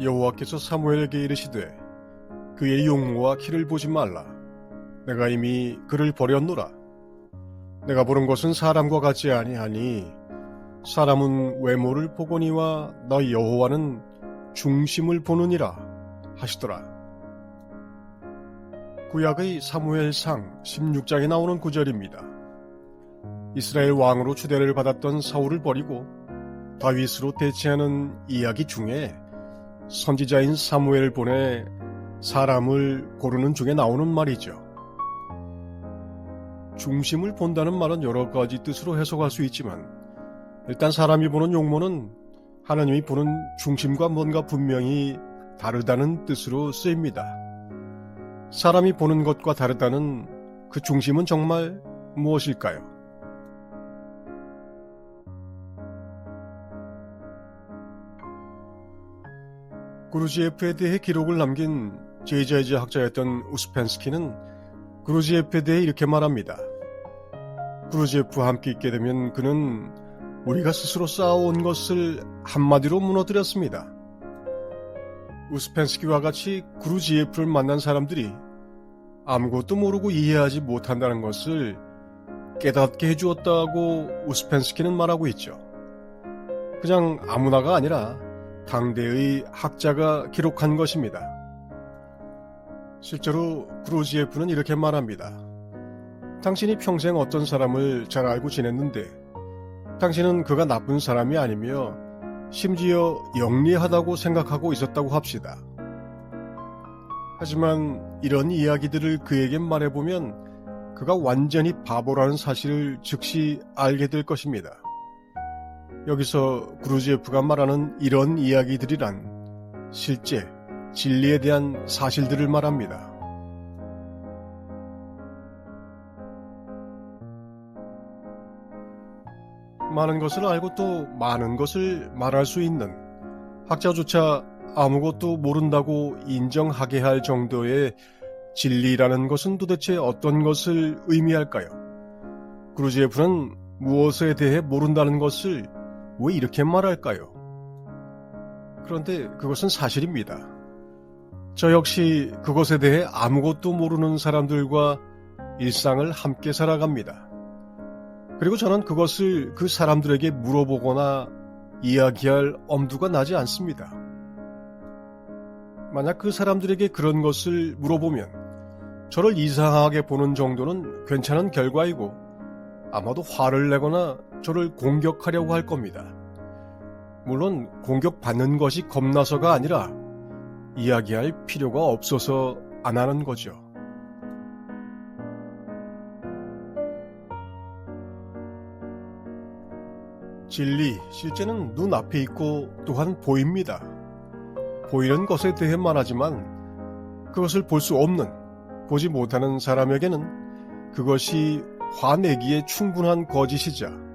여호와께서 사무엘에게 이르시되 그의 용모와 키를 보지 말라. 내가 이미 그를 버렸노라. 내가 보는 것은 사람과 같지 아니하니 사람은 외모를 보거니와 너 여호와는 중심을 보느니라 하시더라. 구약의 사무엘상 16장에 나오는 구절입니다. 이스라엘 왕으로 추대를 받았던 사울을 버리고 다윗으로 대체하는 이야기 중에 선지자인 사무엘을 보내 사람을 고르는 중에 나오는 말이죠. 중심을 본다는 말은 여러 가지 뜻으로 해석할 수 있지만 일단 사람이 보는 용모는 하나님이 보는 중심과 뭔가 분명히 다르다는 뜻으로 쓰입니다. 사람이 보는 것과 다르다는 그 중심은 정말 무엇일까요? 그루지에프에 대해 기록을 남긴 제이자이즈 학자였던 우스펜스키는 그루지에프에 대해 이렇게 말합니다. 그루지에프와 함께 있게 되면 그는 우리가 스스로 쌓아온 것을 한마디로 무너뜨렸습니다. 우스펜스키와 같이 그루지에프를 만난 사람들이 아무것도 모르고 이해하지 못한다는 것을 깨닫게 해주었다고 우스펜스키는 말하고 있죠. 그냥 아무나가 아니라 당대의 학자가 기록한 것입니다. 실제로 그루지에프는 이렇게 말합니다. 당신이 평생 어떤 사람을 잘 알고 지냈는데 당신은 그가 나쁜 사람이 아니며 심지어 영리하다고 생각하고 있었다고 합시다. 하지만 이런 이야기들을 그에게 말해보면 그가 완전히 바보라는 사실을 즉시 알게 될 것입니다. 여기서 그루지에프가 말하는 이런 이야기들이란 실제 진리에 대한 사실들을 말합니다. 많은 것을 알고 또 많은 것을 말할 수 있는 학자조차 아무것도 모른다고 인정하게 할 정도의 진리라는 것은 도대체 어떤 것을 의미할까요? 그루지에프는 무엇에 대해 모른다는 것을 왜 이렇게 말할까요? 그런데 그것은 사실입니다. 저 역시 그것에 대해 아무것도 모르는 사람들과 일상을 함께 살아갑니다. 그리고 저는 그것을 그 사람들에게 물어보거나 이야기할 엄두가 나지 않습니다. 만약 그 사람들에게 그런 것을 물어보면 저를 이상하게 보는 정도는 괜찮은 결과이고 아마도 화를 내거나 저를 공격하려고 할 겁니다. 물론 공격받는 것이 겁나서가 아니라 이야기할 필요가 없어서 안 하는 거죠. 진리, 실제는 눈앞에 있고 또한 보입니다. 보이는 것에 대해 말하지만 그것을 볼 수 없는, 보지 못하는 사람에게는 그것이 화내기에 충분한 거짓이자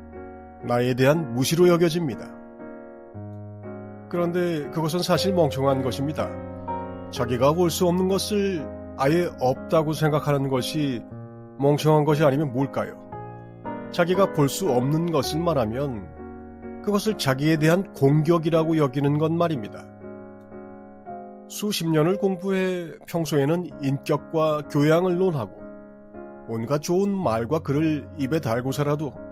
나에 대한 무시로 여겨집니다. 그런데 그것은 사실 멍청한 것입니다. 자기가 볼 수 없는 것을 아예 없다고 생각하는 것이 멍청한 것이 아니면 뭘까요? 자기가 볼 수 없는 것을 말하면 그것을 자기에 대한 공격이라고 여기는 것 말입니다. 수십 년을 공부해 평소에는 인격과 교양을 논하고 온갖 좋은 말과 글을 입에 달고서라도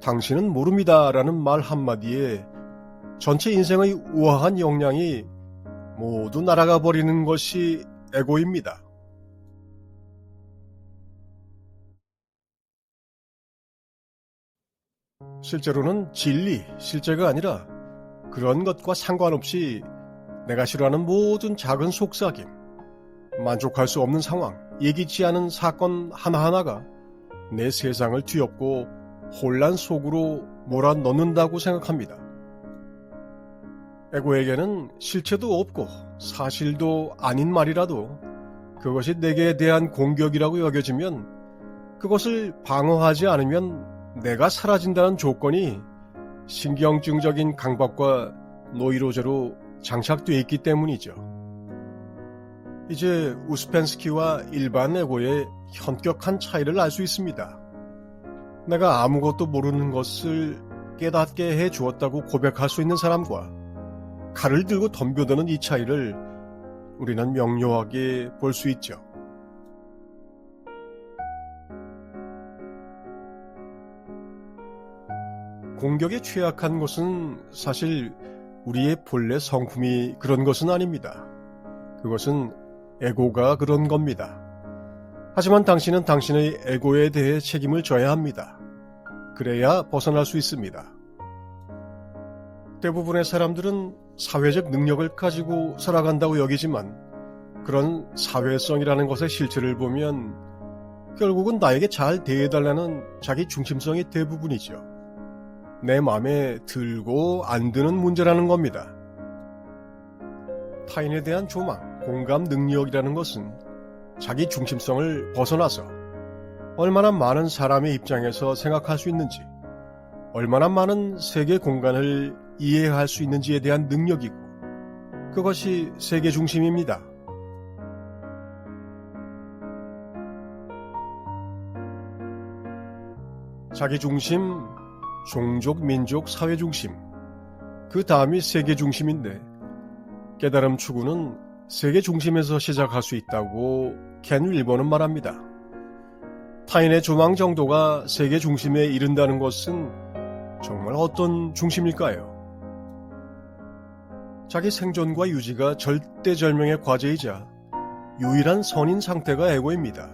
당신은 모릅니다 라는 말 한마디에 전체 인생의 우아한 역량이 모두 날아가 버리는 것이 에고입니다. 실제로는 진리, 실제가 아니라 그런 것과 상관없이 내가 싫어하는 모든 작은 속삭임, 만족할 수 없는 상황, 예기치 않은 사건 하나하나가 내 세상을 뒤엎고 혼란 속으로 몰아넣는다고 생각합니다. 에고에게는 실체도 없고 사실도 아닌 말이라도 그것이 내게 대한 공격이라고 여겨지면 그것을 방어하지 않으면 내가 사라진다는 조건이 신경증적인 강박과 노이로제로 장착되어 있기 때문이죠. 이제 우스펜스키와 일반 에고의 현격한 차이를 알 수 있습니다. 내가 아무것도 모르는 것을 깨닫게 해 주었다고 고백할 수 있는 사람과 칼을 들고 덤벼드는 이 차이를 우리는 명료하게 볼 수 있죠. 공격에 취약한 것은 사실 우리의 본래 성품이 그런 것은 아닙니다. 그것은 에고가 그런 겁니다. 하지만 당신은 당신의 에고에 대해 책임을 져야 합니다. 그래야 벗어날 수 있습니다. 대부분의 사람들은 사회적 능력을 가지고 살아간다고 여기지만 그런 사회성이라는 것의 실체를 보면 결국은 나에게 잘 대해달라는 자기 중심성이 대부분이죠. 내 마음에 들고 안 드는 문제라는 겁니다. 타인에 대한 조망, 공감 능력이라는 것은 자기 중심성을 벗어나서 얼마나 많은 사람의 입장에서 생각할 수 있는지, 얼마나 많은 세계 공간을 이해할 수 있는지에 대한 능력이고, 그것이 세계 중심입니다. 자기 중심, 종족, 민족, 사회 중심, 그 다음이 세계 중심인데, 깨달음 추구는 세계 중심에서 시작할 수 있다고 켄 윌버는 말합니다. 타인의 조망 정도가 세계 중심에 이른다는 것은 정말 어떤 중심일까요? 자기 생존과 유지가 절대절명의 과제이자 유일한 선인 상태가 에고입니다.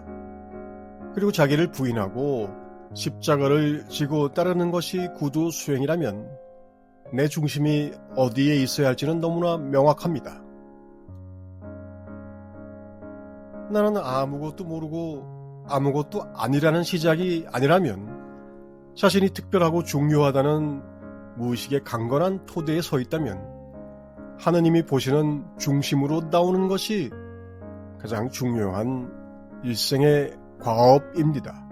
그리고 자기를 부인하고 십자가를 지고 따르는 것이 구두 수행이라면 내 중심이 어디에 있어야 할지는 너무나 명확합니다. 나는 아무것도 모르고 아무것도 아니라는 시작이 아니라면 자신이 특별하고 중요하다는 무의식의 강건한 토대에 서 있다면 하느님이 보시는 중심으로 나오는 것이 가장 중요한 일생의 과업입니다.